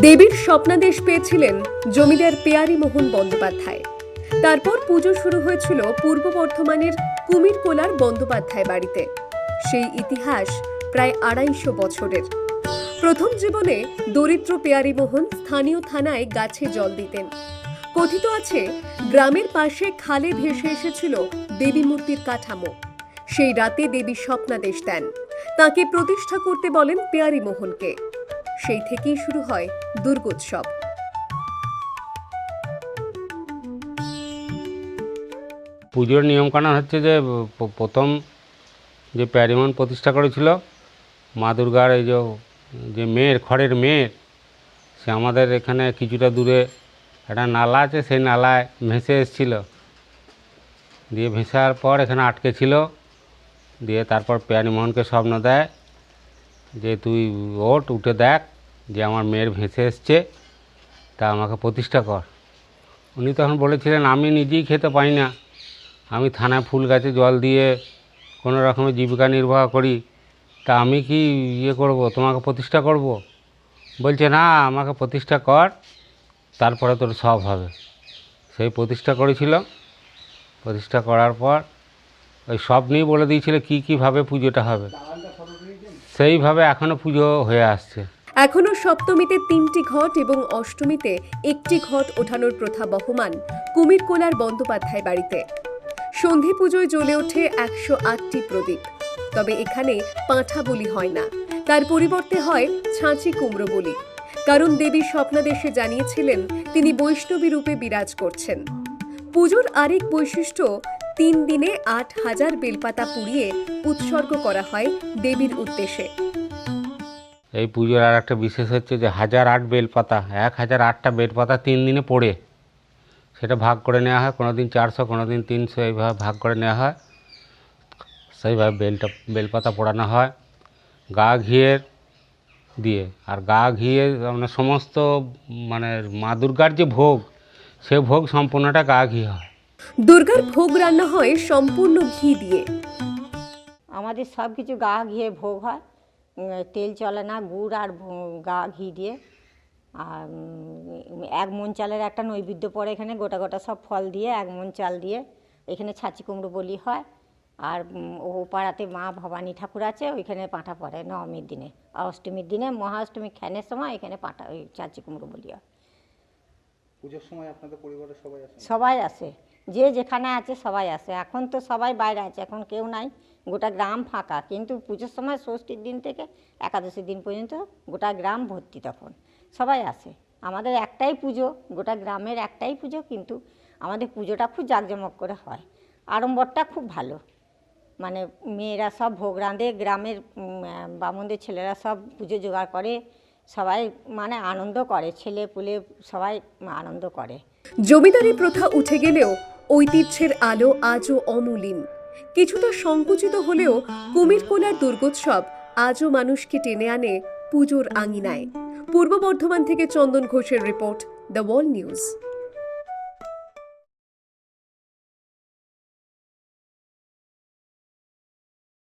দেবীর স্বপ্নাদেশ পেয়েছিলেন জমিদার পেয়ারি মোহন বন্দ্যোপাধ্যায়। তারপর পুজো শুরু হয়েছিল পূর্ব বর্ধমানের কুমিরকোলার বন্দ্যোপাধ্যায় বাড়িতে। সেই ইতিহাস প্রায় আড়াইশো বছরের। প্রথম জীবনে দরিদ্র পেয়ারি মোহন স্থানীয় থানায় গাছে জল দিতেন। কথিত আছে, গ্রামের পাশে খালে ভেসে এসেছিল দেবী মূর্তির কাঠামো। সেই রাতে দেবী স্বপ্নাদেশ দেন। তাকে প্রতিষ্ঠা করতে বলেন পেয়ারি মোহনকে। সেই থেকেই শুরু হয় দুর্গোৎসব। পুজোর নিয়মকানুন হচ্ছে যে প্রথম যে প্যারিমন প্রতিষ্ঠা করেছিল, মা দুর্গার এই যে মেয়ের, খড়ের মেয়ের, সে আমাদের এখানে কিছুটা দূরে একটা নালা আছে, সেই নালায় ভেসে এসেছিল। দিয়ে ভেসার পর এখানে আটকে ছিল। দিয়ে তারপর প্যারিমোহনকে স্বপ্ন দেয় যে, তুই ওট উঠে দেখ। যে আমার মেয়ের ভেসে এসছে, তা আমাকে প্রতিষ্ঠা কর। উনি তখন বলেছিলেন, আমি নিজেই খেতে পাই না। আমি থানায় ফুল গাছে জল দিয়ে কোনো রকমের জীবিকা নির্বাহ করি। তা আমি কি ইয়ে করব? তোমাকে প্রতিষ্ঠা করব? বলছে, না, আমাকে প্রতিষ্ঠা কর, তারপরে তোর সব হবে। সেই প্রতিষ্ঠা করেছিল। প্রতিষ্ঠা করার পর ওই সব নিয়ে বলে দিয়েছিল, কী, কীভাবে পুজোটা হবে? সেইভাবে এখনও পুজো হয়ে আসছে। এখনও সপ্তমীতে তিনটি ঘট এবং অষ্টমীতে একটি ঘট ওঠানোর প্রথা বহমান কুমিরকোলার বন্দ্যোপাধ্যায় বাড়িতে। সন্ধি পুজোয় জ্বলে ওঠে একশো আটটি প্রদীপ। তবে এখানে পাঁঠা বলি হয় না। তার পরিবর্তে হয় ছাঁচি কুমড়ো বলি। কারণ দেবী স্বপ্নাদেশে জানিয়েছিলেন, তিনি বৈষ্ণবী রূপে বিরাজ করছেন। পুজোর আরেক বৈশিষ্ট্য, তিন দিনে আট হাজার বেলপাতা পুড়িয়ে উৎসর্গ করা হয় দেবীর উদ্দেশ্যে। এই পুজোর আর একটা বিশেষ হচ্ছে যে হাজার আট বেলপাতা এক হাজার আটটা বেলপাতা তিন দিনে পড়ে। সেটা ভাগ করে নেওয়া হয় কোনো দিন চারশো কোনো দিন তিনশো এইভাবে ভাগ করে নেওয়া হয়। সেইভাবে বেলটা বেলপাতা পোড়ানো হয় গা ঘিয়ের দিয়ে। আর গা ঘিয়ে মানে সমস্ত মানে মা দুর্গার যে ভোগ সে ভোগ সম্পূর্ণটা গা ঘি হয়। দুর্গার ভোগ রান্না হয় সম্পূর্ণ ঘি দিয়ে। আমাদের সব কিছু গা ঘিয়ে ভোগ হয়। তেল চলে না গুড় আর গা ঘি দিয়ে। আর এক মন চালের একটা নৈবেদ্য পড়ে এখানে গোটা গোটা সব ফল দিয়ে এক মন চাল দিয়ে। এখানে ছাঁচি কুমড়ো বলি হয়। আর ও পাড়াতে মা ভবানী ঠাকুর আছে ওইখানে পাঁঠা পড়ে নবমীর দিনে। অষ্টমীর দিনে মহাষ্টমী খ্যানের সময় এখানে পাঁঠা ওই ছাঁচি কুমড়ো বলি হয়। পুজোর সময় আপনাদের পরিবারের সবাই সবাই আসে। যে যেখানে আছে সবাই আসে। এখন তো সবাই বাইরে আছে, এখন কেউ নাই, গোটা গ্রাম ফাঁকা। কিন্তু পুজোর সময় ষষ্ঠীর দিন থেকে একাদশীর দিন পর্যন্ত গোটা গ্রাম ভর্তি তখন। সবাই আসে। আমাদের একটাই পুজো, গোটা গ্রামের একটাই পুজো, কিন্তু আমাদের পুজোটা খুব জাঁকজমক করে হয়। আড়ম্বরটা খুব ভালো। মানে মেয়েরা সব ভোগ রাঁধে, গ্রামের বামুনদের ছেলেরা সব পুজো জোগাড় করে, সবাই মানে আনন্দ করে। ছেলে পুলে সবাই আনন্দ করে। জমিদারি প্রথা উঠে গেলেও ঐতিহ্যের আলো আজও অমলিন। কিছুটা সংকুচিত হলেও কুমিরকোলার দুর্গোৎসব আজও মানুষকে টেনে আনে পুজোর আঙিনায়। পূর্ব বর্ধমান থেকে চন্দন ঘোষের রিপোর্ট, দ্য ওয়াল নিউজ।